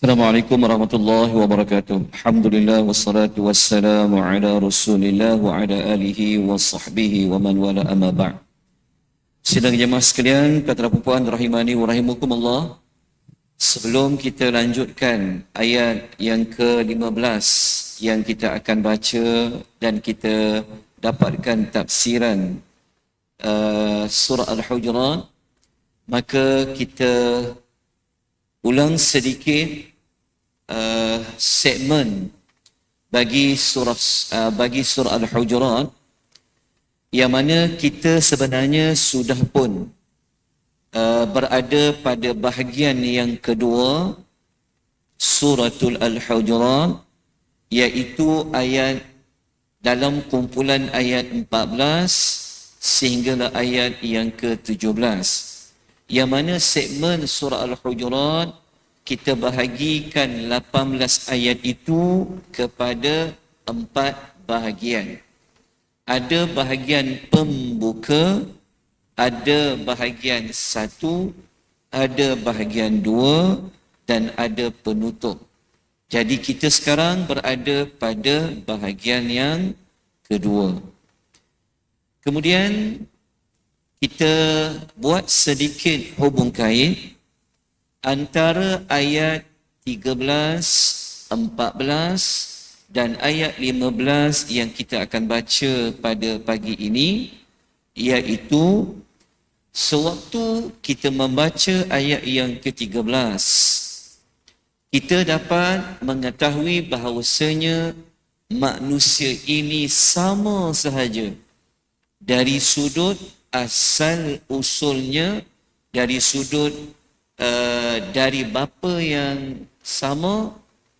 Assalamualaikum warahmatullahi wabarakatuh. Alhamdulillah wassalatu wassalamu ala Rasulillah wa ala alihi wa sahbihi wa man wala amma ba'd. Sidang jemaah sekalian, kata puan rahimani wa rahimakumullah. Sebelum kita lanjutkan ayat yang ke-15 yang kita akan baca dan kita dapatkan tafsiran uh, surah Al-Hujurat, maka kita ulang sedikit uh, segmen bagi surah uh, bagi surah Al-Hujurat yang mana kita sebenarnya sudah pun uh, berada pada bahagian yang kedua suratul Al-Hujurat iaitu ayat dalam kumpulan ayat 14 sehinggalah ayat yang ke-17 yang mana segmen surah Al-Hujurat kita bahagikan 18 ayat itu kepada empat bahagian. Ada bahagian pembuka, ada bahagian satu, ada bahagian dua dan ada penutup. Jadi kita sekarang berada pada bahagian yang kedua. Kemudian kita buat sedikit hubung kait antara ayat 13, 14 dan ayat 15 yang kita akan baca pada pagi ini iaitu sewaktu kita membaca ayat yang ke-13 kita dapat mengetahui bahawasanya manusia ini sama sahaja. Dari sudut asal usulnya dari sudut uh, dari bapa yang sama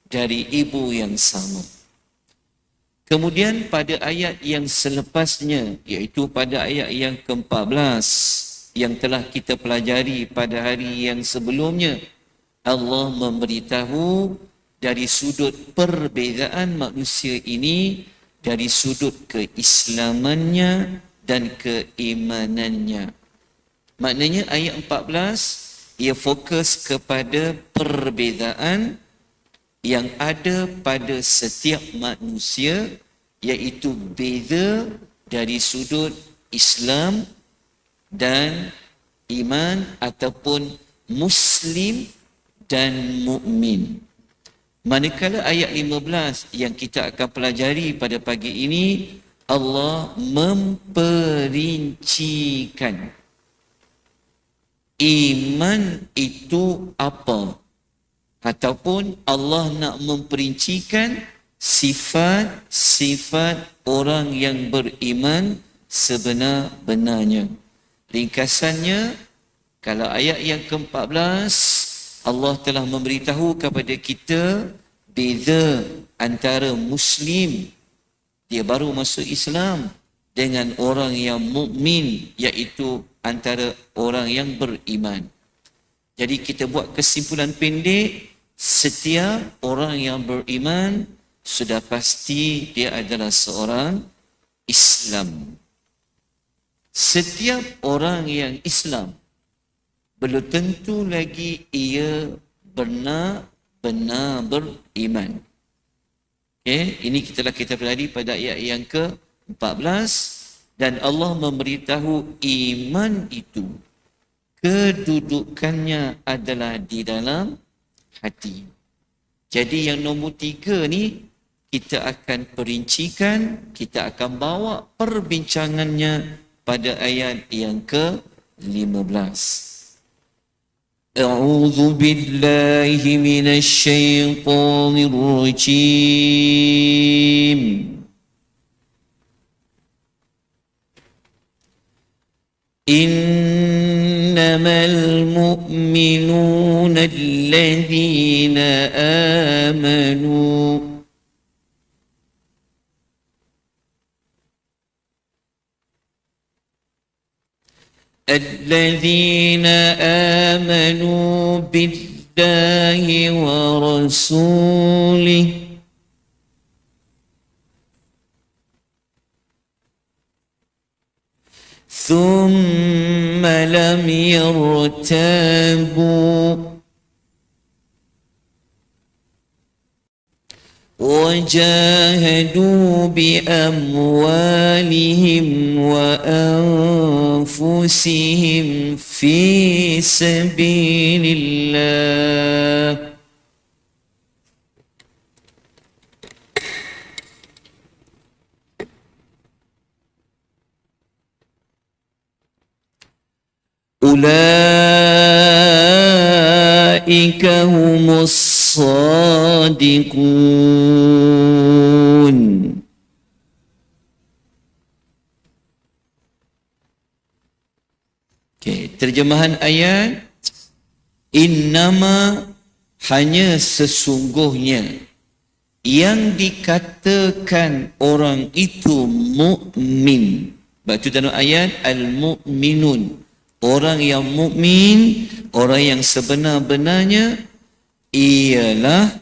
dari ibu yang sama kemudian pada ayat yang selepasnya iaitu pada ayat yang ke-14 yang telah kita pelajari pada hari yang sebelumnya Allah memberitahu dari sudut perbezaan manusia ini dari sudut keislamannya dan keimanannya. Maknanya ayat ia fokus kepada perbezaan yang ada pada setiap manusia iaitu beza dari sudut Islam dan iman ataupun muslim dan mukmin. Manakala ayat 15 yang kita akan pelajari pada pagi ini Allah memperincikan iman itu apa? Ataupun Allah nak memperincikan sifat-sifat orang yang beriman sebenar-benarnya. Ringkasannya kalau ayat yang ke-14 Allah telah memberitahu kepada kita beza antara muslim dia baru masuk Islam dengan orang yang mukmin iaitu antara orang yang beriman. Jadi kita buat kesimpulan pendek, setiap orang yang beriman sudah pasti dia adalah seorang Islam. Setiap orang yang Islam belum tentu lagi ia benar-benar beriman. Okay, ini kita lah kita pelajari pada ayat yang ke-14 dan Allah memberitahu iman itu kedudukannya adalah di dalam hati. Jadi yang nombor tiga ni kita akan perincikan, kita akan bawa perbincangannya pada ayat yang ke-15. أعوذ بالله من الشيطان الرجيم إنما المؤمنون الذين آمنوا الذين آمنوا بالله ورسوله ثم لم يرتابوا. وجاهدوا بأموالهم وأنفسهم في سبيل الله. أولئك هم الصادقون Okay, terjemahan ayat Innama hanya sesungguhnya yang dikatakan orang itu mukmin. Batu dalam ayat al-mu'minun orang yang mukmin, orang yang sebenar-benarnya ialah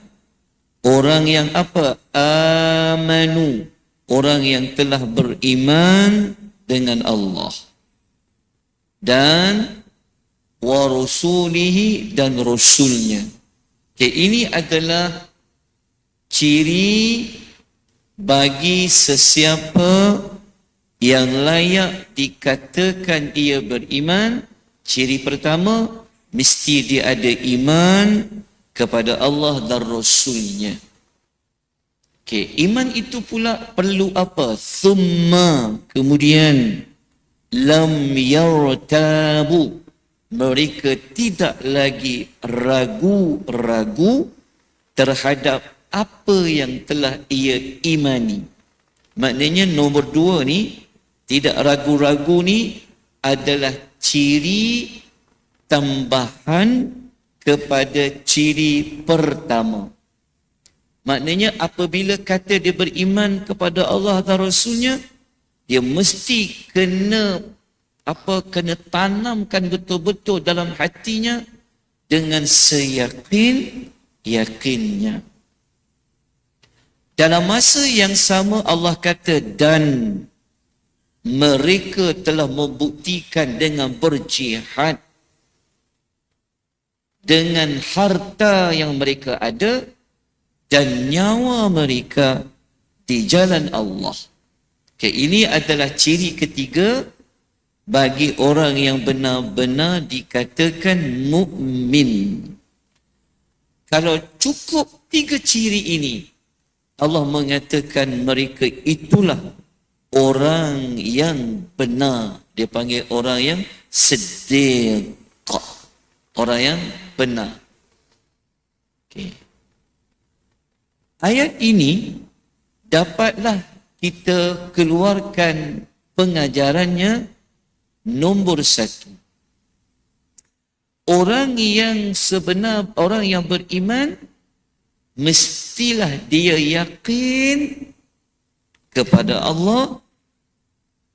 orang yang apa? Amanu. Orang yang telah beriman dengan Allah. Dan warusulihi dan rasulnya. Okay, ini adalah ciri bagi sesiapa yang layak dikatakan ia beriman ciri pertama mesti dia ada iman kepada Allah dan Rasulnya. Okay. iman itu pula perlu apa? Thumma kemudian lam yartabu. Mereka tidak lagi ragu-ragu terhadap apa yang telah ia imani. Maknanya nombor dua ni tidak ragu-ragu ni adalah ciri tambahan kepada ciri pertama. Maknanya apabila kata dia beriman kepada Allah dan Rasulnya, dia mesti kena apa kena tanamkan betul-betul dalam hatinya dengan seyakin yakinnya. Dalam masa yang sama Allah kata dan mereka telah membuktikan dengan berjihad dengan harta yang mereka ada dan nyawa mereka di jalan Allah. Okay, ini adalah ciri ketiga bagi orang yang benar-benar dikatakan mukmin. Kalau cukup tiga ciri ini, Allah mengatakan mereka itulah orang yang benar. Dia panggil orang yang sedih orang yang benar. Okay. ayat ini dapatlah kita keluarkan pengajarannya nombor satu. Orang yang sebenar orang yang beriman mestilah dia yakin kepada Allah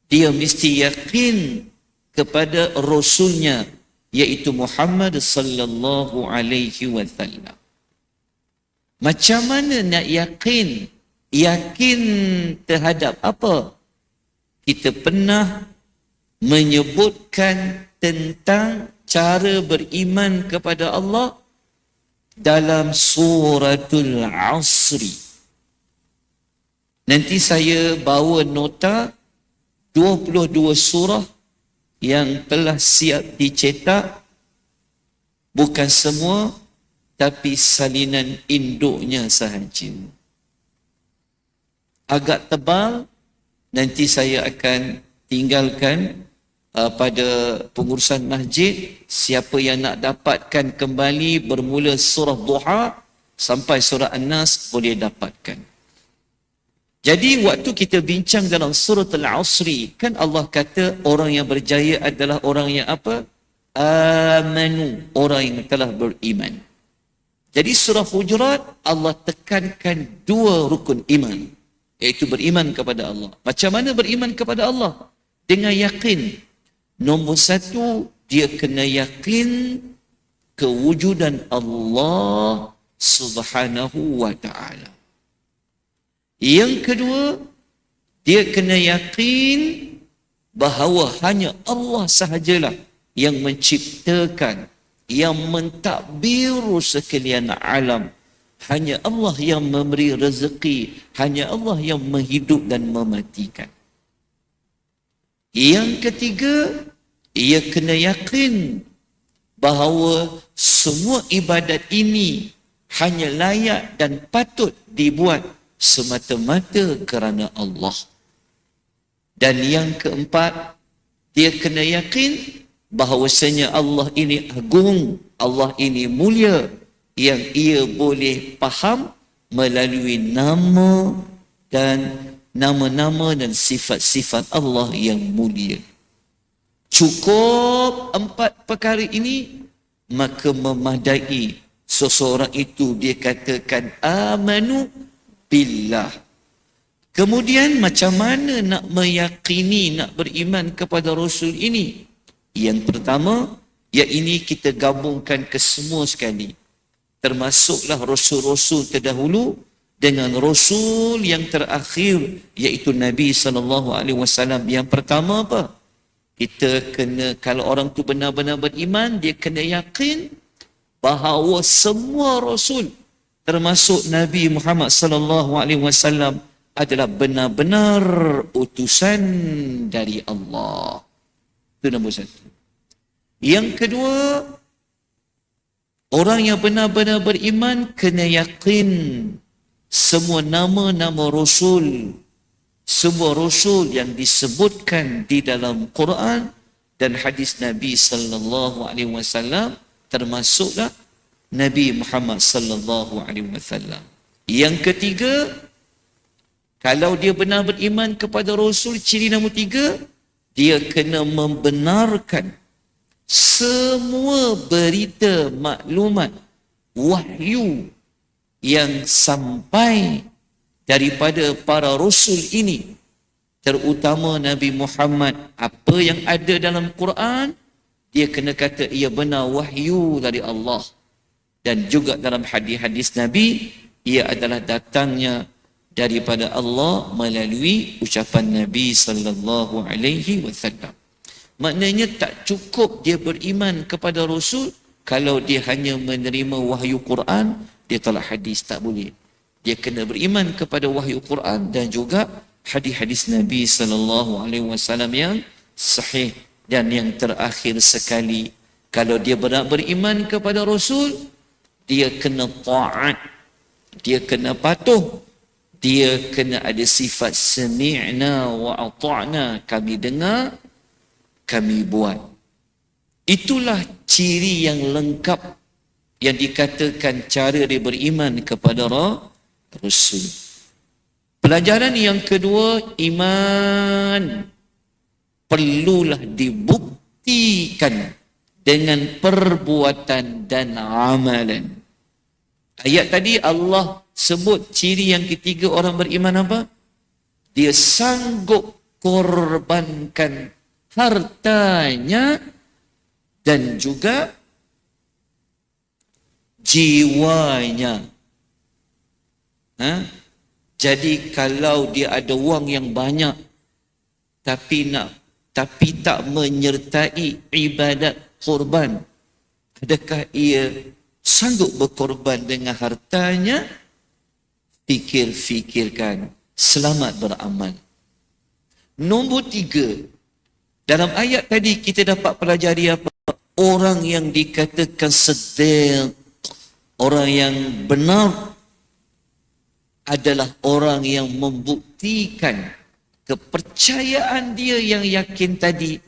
dia mesti yakin kepada rasulnya yaitu Muhammad sallallahu alaihi wasallam. Macam mana nak yakin? Yakin terhadap apa? Kita pernah menyebutkan tentang cara beriman kepada Allah dalam suratul asri Nanti saya bawa nota 22 surah yang telah siap dicetak bukan semua tapi salinan induknya sahaja. Agak tebal nanti saya akan tinggalkan uh, pada pengurusan masjid siapa yang nak dapatkan kembali bermula surah duha sampai surah an-nas boleh dapatkan. Jadi waktu kita bincang dalam surah Al-Asri, kan Allah kata orang yang berjaya adalah orang yang apa? Amanu, orang yang telah beriman. Jadi surah Hujurat, Allah tekankan dua rukun iman. Iaitu beriman kepada Allah. Macam mana beriman kepada Allah? Dengan yakin. Nombor satu, dia kena yakin kewujudan Allah subhanahu wa ta'ala. Yang kedua, dia kena yakin bahawa hanya Allah sahajalah yang menciptakan, yang mentadbir sekalian alam. Hanya Allah yang memberi rezeki. Hanya Allah yang menghidup dan mematikan. Yang ketiga, ia kena yakin bahawa semua ibadat ini hanya layak dan patut dibuat semata-mata kerana Allah. Dan yang keempat, dia kena yakin bahawasanya Allah ini agung, Allah ini mulia yang ia boleh faham melalui nama dan nama-nama dan sifat-sifat Allah yang mulia. Cukup empat perkara ini, maka memadai seseorang itu dia katakan amanu billah. Kemudian macam mana nak meyakini, nak beriman kepada Rasul ini? Yang pertama, ya ini kita gabungkan ke semua sekali. Termasuklah Rasul-Rasul terdahulu, dengan rasul yang terakhir iaitu Nabi wasallam yang pertama apa kita kena kalau orang tu benar-benar beriman dia kena yakin bahawa semua rasul termasuk Nabi Muhammad sallallahu alaihi wasallam adalah benar-benar utusan dari Allah. Itu nombor satu. Yang kedua orang yang benar-benar beriman kena yakin semua nama-nama Rasul, semua Rasul yang disebutkan di dalam Quran dan hadis Nabi sallallahu alaihi wasallam termasuklah Nabi Muhammad sallallahu alaihi wasallam. Yang ketiga, kalau dia benar beriman kepada Rasul, ciri nombor tiga, dia kena membenarkan semua berita maklumat wahyu yang sampai daripada para rasul ini terutama Nabi Muhammad apa yang ada dalam Quran dia kena kata ia benar wahyu dari Allah dan juga dalam hadis-hadis Nabi ia adalah datangnya daripada Allah melalui ucapan Nabi sallallahu alaihi wasallam. Maknanya tak cukup dia beriman kepada rasul kalau dia hanya menerima wahyu Quran dia tolak hadis tak boleh. Dia kena beriman kepada wahyu Quran dan juga hadis-hadis Nabi sallallahu alaihi wasallam yang sahih dan yang terakhir sekali. Kalau dia benar beriman kepada rasul dia kena taat. Dia kena patuh. Dia kena ada sifat sami'na wa ata'na. Kami dengar kami buat. Itulah ciri yang lengkap yang dikatakan cara dia beriman kepada Rasul. Pelajaran yang kedua, iman. Perlulah dibuktikan dengan perbuatan dan amalan. Ayat tadi Allah sebut ciri yang ketiga orang beriman apa? Dia sanggup korbankan hartanya dan juga jiwanya. Ha? Jadi kalau dia ada wang yang banyak tapi nak tapi tak menyertai ibadat korban, adakah ia sanggup berkorban dengan hartanya? Fikir-fikirkan, selamat beramal. Nombor tiga, dalam ayat tadi kita dapat pelajari apa? Orang yang dikatakan sedek orang yang benar adalah orang yang membuktikan kepercayaan dia yang yakin tadi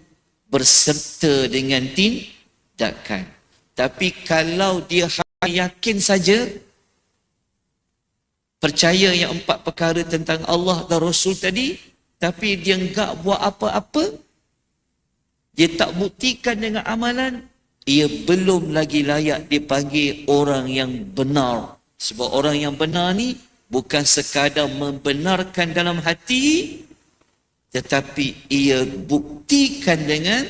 berserta dengan tindakan. Tapi kalau dia hanya yakin saja, percaya yang empat perkara tentang Allah dan Rasul tadi, tapi dia enggak buat apa-apa, dia tak buktikan dengan amalan, ia belum lagi layak dipanggil orang yang benar. Sebab orang yang benar ni bukan sekadar membenarkan dalam hati tetapi ia buktikan dengan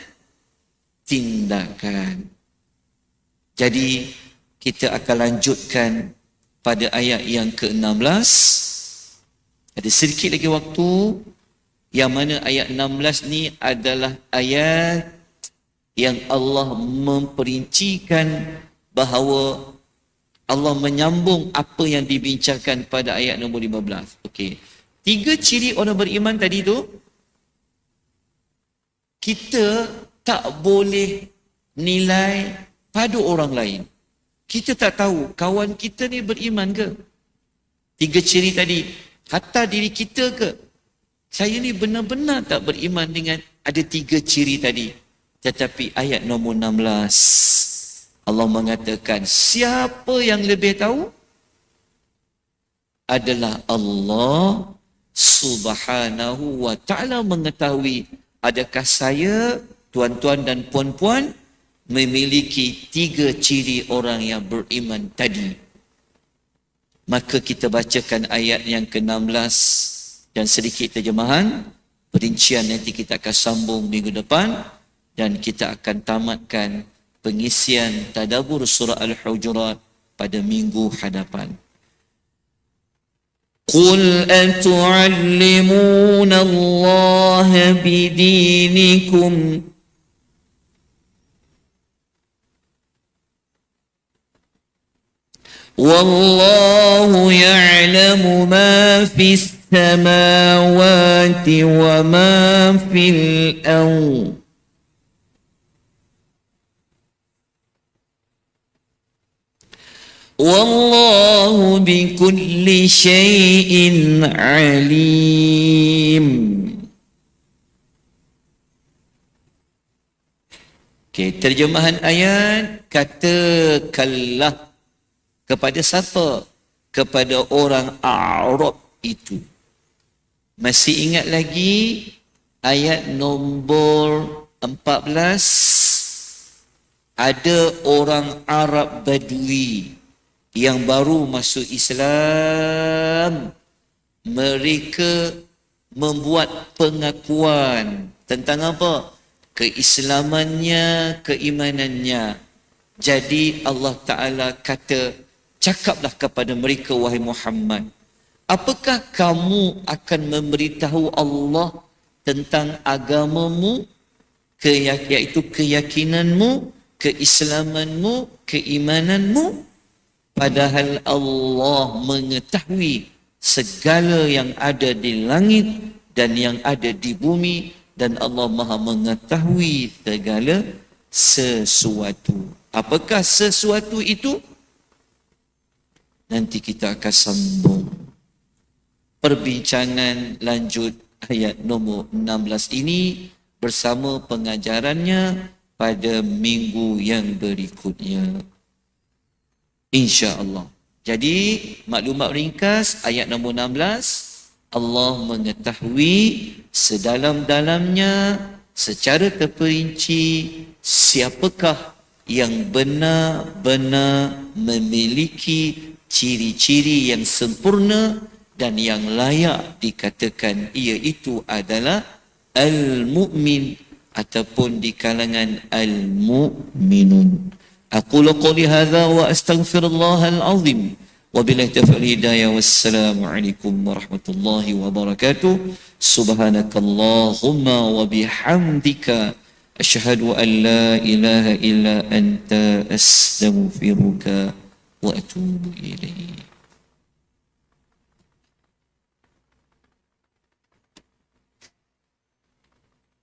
tindakan. Jadi kita akan lanjutkan pada ayat yang ke-16. Ada sedikit lagi waktu yang mana ayat 16 ni adalah ayat yang Allah memperincikan bahawa Allah menyambung apa yang dibincangkan pada ayat nombor 15. Okey. Tiga ciri orang beriman tadi tu kita tak boleh nilai pada orang lain. Kita tak tahu kawan kita ni beriman ke? Tiga ciri tadi, hatta diri kita ke? Saya ni benar-benar tak beriman dengan ada tiga ciri tadi. Tetapi ayat nombor 16, Allah mengatakan, siapa yang lebih tahu? Adalah Allah subhanahu wa ta'ala mengetahui adakah saya, tuan-tuan dan puan-puan, memiliki tiga ciri orang yang beriman tadi. Maka kita bacakan ayat yang ke-16 dan sedikit terjemahan. Perincian nanti kita akan sambung minggu depan dan kita akan tamatkan pengisian tadabur surah Al-Hujurat pada minggu hadapan. قل أتعلمون الله بدينكم؟ والله يعلم ما في السماوات وما في الأرض. والله بكل شيء عليم Okay, terjemahan ayat katakanlah kepada siapa? Kepada orang Arab itu. Masih ingat lagi ayat nombor 14? Ada orang Arab Badui yang baru masuk Islam. Mereka membuat pengakuan tentang apa? Keislamannya, keimanannya. Jadi Allah Ta'ala kata, cakaplah kepada mereka wahai Muhammad apakah kamu akan memberitahu Allah tentang agamamu iaitu keyakinanmu keislamanmu keimananmu padahal Allah mengetahui segala yang ada di langit dan yang ada di bumi dan Allah Maha mengetahui segala sesuatu. Apakah sesuatu itu? Nanti kita akan sambung. Perbincangan lanjut ayat nombor 16 ini bersama pengajarannya pada minggu yang berikutnya. InsyaAllah. Jadi maklumat ringkas ayat nombor 16 Allah mengetahui sedalam-dalamnya secara terperinci siapakah yang benar-benar memiliki ciri-ciri yang sempurna dan yang layak dikatakan ia itu adalah al-mu'min ataupun di kalangan al-mu'minun. Aku qawli hadha wa astaghfirullah al-azim. Wabillahi taufiq hidayah wassalamualaikum warahmatullahi wabarakatuh. Subhanakallahumma wa bihamdika asyhadu an la ilaha illa anta astaghfiruka وأتوب إليه